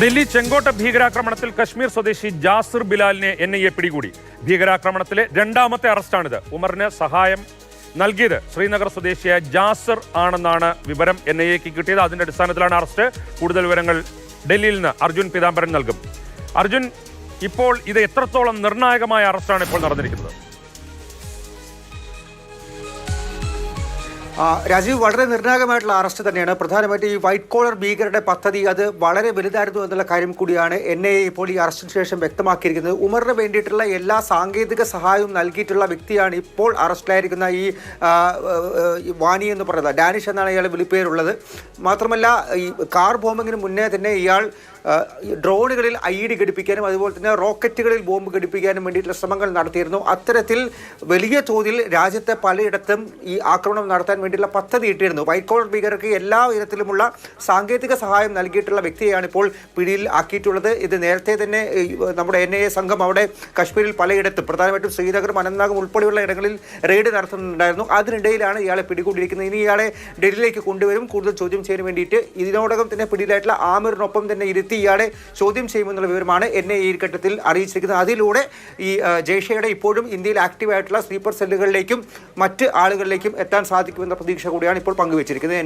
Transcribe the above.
ഡൽഹി ചെങ്കോട്ട ഭീകരാക്രമണത്തിൽ കശ്മീർ സ്വദേശി ജാസിർ ബിലാലിനെ എൻ ഐ എ പിടികൂടി. ഭീകരാക്രമണത്തിലെ രണ്ടാമത്തെ അറസ്റ്റാണിത്. ഉമറിന് സഹായം നൽകിയത് ശ്രീനഗർ സ്വദേശിയായ ജാസിർ ആണെന്നാണ് വിവരം എൻ ഐ എക്ക് കിട്ടിയത്. അതിന്റെ അടിസ്ഥാനത്തിലാണ് അറസ്റ്റ്. കൂടുതൽ വിവരങ്ങൾ ഡൽഹിയിൽ നിന്ന് അർജുൻ പീതാംബരൻ നൽകും. അർജുൻ ഇപ്പോൾ ഇത് എത്രത്തോളം നിർണായകമായ അറസ്റ്റാണ് ഇപ്പോൾ നടന്നിരിക്കുന്നത്? രാജീവ് വളരെ നിർണായകമായിട്ടുള്ള അറസ്റ്റ് തന്നെയാണ്. പ്രധാനമായിട്ടും ഈ വൈറ്റ് കോളർ ഭീകരരുടെ പദ്ധതി അത് വളരെ വലുതായിരുന്നു എന്നുള്ള കാര്യം കൂടിയാണ് എൻ ഐ ഇപ്പോൾ ഈ അറസ്റ്റിന് ശേഷം വ്യക്തമാക്കിയിരിക്കുന്നത്. ഉമറിന് വേണ്ടിയിട്ടുള്ള എല്ലാ സാങ്കേതിക സഹായവും നൽകിയിട്ടുള്ള വ്യക്തിയാണ് ഇപ്പോൾ അറസ്റ്റിലായിരിക്കുന്ന ഈ വാനി എന്ന് പറയുന്നത്. ഡാനിഷ് എന്നാണ് ഇയാൾ വിളിപ്പേരുള്ളത്. മാത്രമല്ല ഈ കാർ ബോംബിങ്ങിന് മുന്നേ തന്നെ ഇയാൾ ഡ്രോണുകളിൽ ഐ ഡി ഘടിപ്പിക്കാനും അതുപോലെ തന്നെ റോക്കറ്റുകളിൽ ബോംബ് ഘടിപ്പിക്കാനും വേണ്ടിയിട്ടുള്ള ശ്രമങ്ങൾ നടത്തിയിരുന്നു. അത്തരത്തിൽ വലിയ തോതിൽ രാജ്യത്തെ പലയിടത്തും ഈ ആക്രമണം നടത്താൻ വേണ്ടിയിട്ടുള്ള പദ്ധതി ഇട്ടിരുന്നു. വൈറ്റ് കോളർ ഭീകരർക്ക് എല്ലാ വിധത്തിലുമുള്ള സാങ്കേതിക സഹായം നൽകിയിട്ടുള്ള വ്യക്തിയാണ് ഇപ്പോൾ പിടിയിൽ ആക്കിയിട്ടുള്ളത്. ഇത് നേരത്തെ തന്നെ നമ്മുടെ എൻ ഐ എ സംഘം അവിടെ കശ്മീരിൽ പലയിടത്തും പ്രധാനമായിട്ടും ശ്രീനഗറും അനന്തനാഗും ഉൾപ്പെടെയുള്ള ഇടങ്ങളിൽ റെയ്ഡ് നടത്തുന്നുണ്ടായിരുന്നു. അതിനിടയിലാണ് ഇയാളെ പിടികൂടിയിരിക്കുന്നത്. ഇനി ഇയാളെ ഡൽഹിയിലേക്ക് കൊണ്ടുവരും. കൂടുതൽ ചോദ്യം ചെയ്യാൻ വേണ്ടിയിട്ട് ഇതിനോടകം തന്നെ പിടിയിലായിട്ടുള്ള ആമിറിനൊപ്പം തന്നെ ഇരുത്തി ഇയാളെ ചോദ്യം ചെയ്യുമെന്നുള്ള വിവരമാണ് എന്നെ ഈ ഘട്ടത്തിൽ അറിയിച്ചിരിക്കുന്നത്. അതിലൂടെ ഈ ജയ്ഷയുടെ ഇപ്പോഴും ഇന്ത്യയിൽ ആക്റ്റീവായിട്ടുള്ള സ്ലീപ്പർ സെല്ലുകളിലേക്കും മറ്റ് ആളുകളിലേക്കും എത്താൻ സാധിക്കുമെന്ന പ്രതീക്ഷ കൂടിയാണ് ഇപ്പോൾ പങ്കുവച്ചിരിക്കുന്നത്.